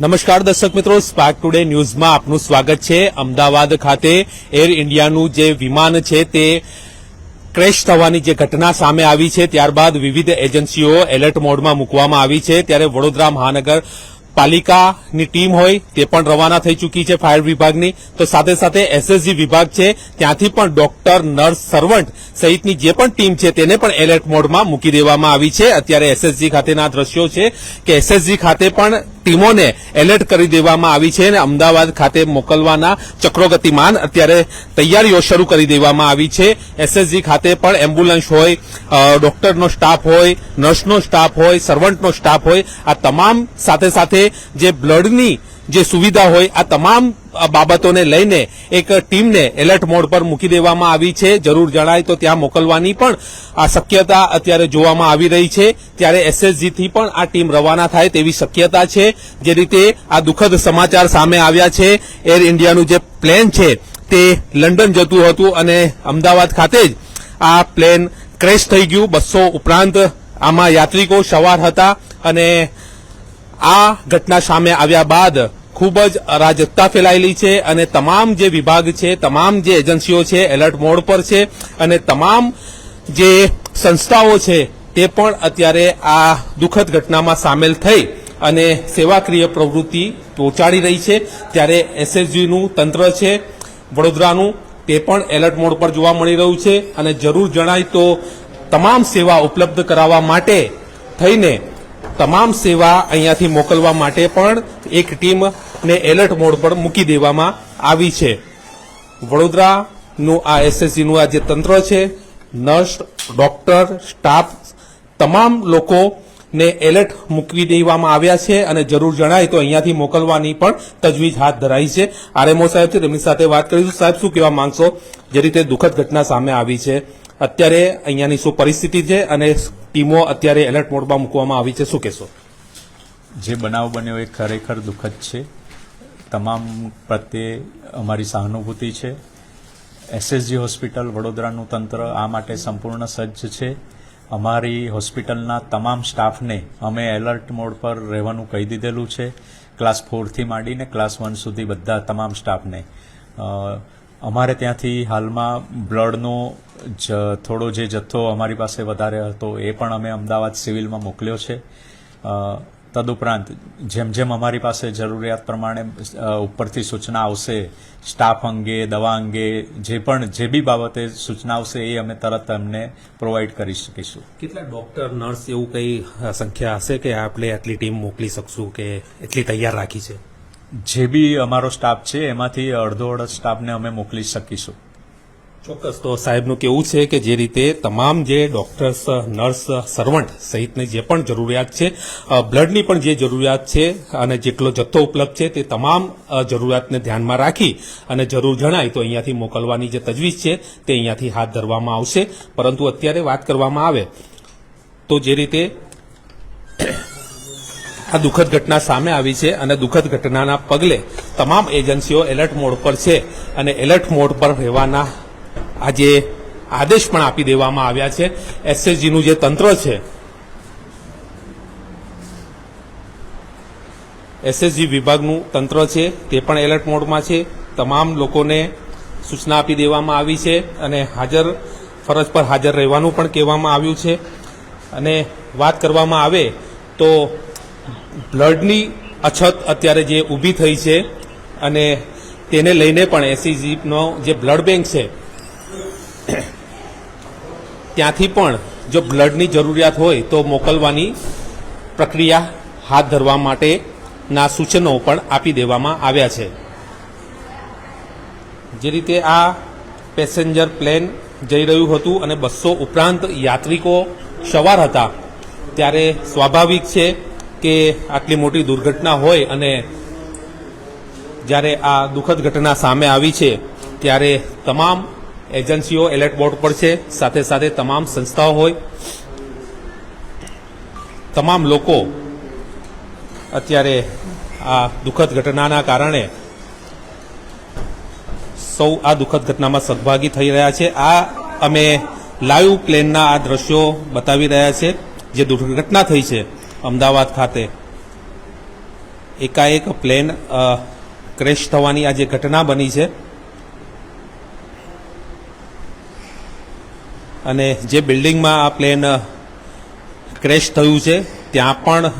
નમસ્કાર દર્શક મિત્રો સ્પાર્ક ટુડે ન્યૂઝમાં આપનું સ્વાગત છે. અમદાવાદ ખાતે એર ઇન્ડિયાનું જે વિમાન છે તે ક્રેશ થવાની જે ઘટના સામે આવી છે, ત્યારબાદ વિવિધ એજન્સીઓ એલર્ટ મોડમાં મૂકવામાં આવી છે. ત્યારે વડોદરા મહાનગર પાલિકાની ટીમ હોય તે પણ રવાના થઈ ચૂકી છે ફાયર વિભાગની. તો સાથે સાથે એસએસજી વિભાગ છે, ત્યાંથી પણ ડોક્ટર, નર્સ, સર્વન્ટ સહિતની જે પણ ટીમ છે તેને પણ એલર્ટ મોડમાં મૂકી દેવામાં આવી છે. અત્યારે એસએસજી ખાતેના દ્રશ્યો છે કે એસએસજી ખાતે પણ ટીમોને એલર્ટ કરી દેવામાં આવી છે અને અમદાવાદ ખાતે મોકલવાના ચક્રોગતિમાન અત્યારે તૈયારીઓ શરૂ કરી દેવામાં આવી છે. એસએસજી ખાતે પણ એમ્બ્યુલન્સ હોય ડોક્ટરનો સ્ટાફ હોય, નર્સનો સ્ટાફ હોય, સર્વન્ટનો સ્ટાફ હોય, આ તમામ સાથે સાથે જે બ્લડની જે સુવિધા હોય, આ તમામ બાબતોને લઈને એક ટીમને એલર્ટ મોડ પર મૂકી દેવામાં આવી છે. જરૂર જણાય તો ત્યાં મોકલવાની પણ આ શક્યતા અત્યારે જોવામાં આવી રહી છે. ત્યારે એસએસજીથી પણ આ ટીમ રવાના થાય તેવી શક્યતા છે. જે રીતે આ દુઃખદ સમાચાર સામે આવ્યા છે. એર ઇન્ડિયાનું જે પ્લેન છે, તે લંડન જતું હતું અને અમદાવાદ ખાતે જ આ પ્લેન ક્રેશ થઈ ગયું. બસો ઉપરાંત આમાં યાત્રિકો સવાર હતા અને આ ઘટના સામે આવ્યા બાદ ખૂબ જ અરાજકતા ફેલાયેલી છે અને તમામ જે વિભાગ છે, તમામ જે એજન્સીઓ છે, એલર્ટ મોડ પર છે અને તમામ જે સંસ્થાઓ છે, તે પણ અત્યારે આ દુઃખદ ઘટનામાં સામેલ થઈ અને સેવાક્રિય પ્રવૃત્તિ પહોંચાડી રહી છે. ત્યારે એસએસજીનું તંત્ર છે, વડોદરાનું, તે પણ એલર્ટ મોડ પર જોવા મળી રહ્યું છે અને જરૂર જણાય તો તમામ સેવા ઉપલબ્ધ કરાવવા માટે થઈને તમામ સેવા અહીંયાથી મોકલવા માટે પણ એક ટીમને એલર્ટ મોડ પર મૂકી દેવામાં આવી છે. વડોદરાનું આ એસએસસીનું આ જે તંત્ર છે. નર્સ, ડોક્ટર, સ્ટાફ, તમામ લોકોને એલર્ટ મૂકી દેવામાં આવ્યા છે અને જરૂર જણાય તો અહીંયાથી મોકલવાની પણ તજવીજ હાથ ધરાઈ છે. આરએમઓ સાહેબ છે, તેમની સાથે વાત કરીશું. સાહેબ, શું કહેવા માંગશો? જે રીતે દુઃખદ ઘટના સામે આવી છે. અત્યારે અહીંયાની શું પરિસ્થિતિ છે અને ટીમો અત્યારે એલર્ટ મોડમાં મૂકવામાં આવી છે? શું કહેશો? જે બનાવ બન્યો એ ખરેખર દુઃખદ છે. તમામ પ્રત્યે અમારી સહાનુભૂતિ છે. એસએસજી હોસ્પિટલ વડોદરાનું તંત્ર આ માટે સંપૂર્ણ સજ્જ છે. અમારી હોસ્પિટલના તમામ સ્ટાફને અમે એલર્ટ મોડ પર રહેવાનું કહી દીધેલું છે. ક્લાસ ફોરથી માંડીને ક્લાસ વન સુધી બધા તમામ સ્ટાફને. અમારે ત્યાંથી હાલમાં બ્લડનો જ, થોડો જે જથ્થો અમારી પાસે વધારે હતો એ પણ અમે અમદાવાદ સિવિલમાં મોકલ્યો છે. તદુપરાંત જેમ જેમ અમારી પાસે જરૂરિયાત પ્રમાણે ઉપરથી સૂચના આવશે, સ્ટાફ અંગે, દવા અંગે, જે પણ, જે બી બાબતે સૂચના આવશે એ અમે તરત એમને પ્રોવાઈડ કરી શકીશું. કેટલા ડોક્ટર, નર્સ એવું કઈ સંખ્યા હશે કે આપણે આટલી ટીમ મોકલી શકશું કે એટલી તૈયાર રાખી છે? જે બી અમારો સ્ટાફ છે, એમાંથી અડધો અડધ સ્ટાફને અમે મોકલી શકીશું. ચોક્કસ. તો સાહેબનું કેવું છે કે જે રીતે તમામ જે ડોક્ટર્સ નર્સ સર્વન્ટ સહિતની જે પણ જરૂરિયાત છે બ્લડની પણ જે જરૂરિયાત છે અને જેટલો જથ્થો ઉપલબ્ધ છે તે તમામ જરૂરિયાતને ધ્યાનમાં રાખી અને જરૂર જણાય તો અહીંયાથી મોકલવાની જે તજવીજ છે તે અહીંયાથી હાથ ધરવામાં આવશે. પરંતુ અત્યારે વાત કરવામાં આવે તો જે રીતે આ દુઃખદ ઘટના સામે આવી છે અને દુઃખદ ઘટનાના પગલે તમામ એજન્સીઓ એલર્ટ મોડ પર છે અને એલર્ટ મોડ પર રહેવાના આજે આદેશ પણ આપી દેવામાં આવ્યા છે. એસએસજીનું જે તંત્ર છે, એસએસજી વિભાગનું તંત્ર છે, તે પણ એલર્ટ મોડમાં છે. તમામ લોકોને સૂચના આપી દેવામાં આવી છે અને હાજર, ફરજ પર હાજર રહેવાનું પણ કહેવામાં આવ્યું છે. અને વાત કરવામાં આવે તો બ્લડની અછત અત્યારે જે ઊભી થઈ છે અને તેને લઈને પણ એસસીજીનો જે બ્લડ બેંક છે, ત્યાંથી પણ જો બ્લડની જરૂરિયાત હોય તો મોકલવાની પ્રક્રિયા હાથ ધરવા માટેના સૂચનો પણ આપી દેવામાં આવ્યા છે. જે રીતે આ પેસેન્જર પ્લેન જઈ રહ્યું હતું અને બસો ઉપરાંત યાત્રિકો સવાર હતા, ત્યારે સ્વાભાવિક છે કે આટલી મોટી દુર્ઘટના હોય અને જ્યારે આ દુઃખદ ઘટના સામે આવી છે, ત્યારે તમામ એજન્સીઓ એલર્ટ બોર્ડ પર છે, સાથે સાથે તમામ સંસ્થાઓ હોય, તમામ લોકો અત્યારે આ દુઃખદ ઘટનાના કારણે સૌ આ દુઃખદ ઘટનામાં સહભાગી થઈ રહ્યા છે. આ અમે લાઈવ પ્લેનના આ દ્રશ્યો બતાવી રહ્યા છે, જે દુર્ઘટના થઈ છે. અમદાવાદ ખાતે. એકાએક પ્લેન ક્રેશ થવાની આ જે ઘટના બની છે. અને જે બિલ્ડિંગમાં આ પ્લેન ક્રેશ થયું છે, ત્યાં પણ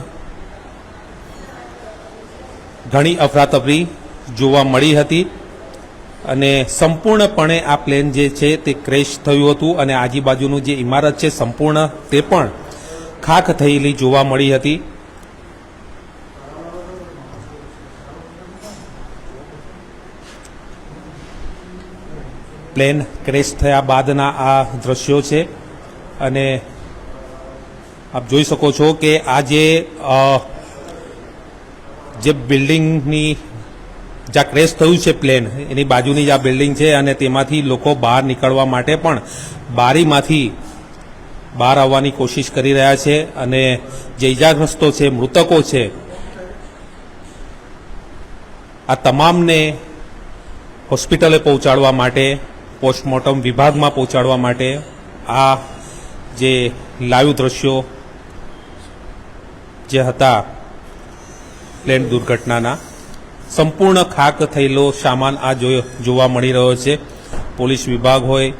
ઘણી અફરાતફરી જોવા મળી હતી. અને સંપૂર્ણપણે આ પ્લેન જે છે તે ક્રેશ થયું હતું અને આજુબાજુનું જે ઇમારત છે સંપૂર્ણ તે પણ ખાખ થયેલી જોવા મળી હતી. પ્લેન ક્રેશ થયા બાદના આ દ્રશ્યો છે. અને આપ જોઈ શકો છો કે આ જે જે બિલ્ડિંગની જ્યાં ક્રેશ થયું છે પ્લેન, એની બાજુની જ આ બિલ્ડિંગ છે અને તેમાંથી લોકો બહાર નીકળવા માટે પણ બારીમાંથી બહાર આવવાની કોશિશ કરી રહ્યા છે અને જે ઇજાગ્રસ્તો છે, મૃતકો છે, આ તમામને હોસ્પિટલે પહોંચાડવા માટે, પોસ્ટમોર્ટમ વિભાગમાં પહોંચાડવા માટે આ જે લાઈવ દ્રશ્યો જે હતા, પ્લેન દુર્ઘટનાના, સંપૂર્ણ ખાક થયેલો સામાન આ જોવા મળી રહ્યો છે. પોલીસ વિભાગ હોય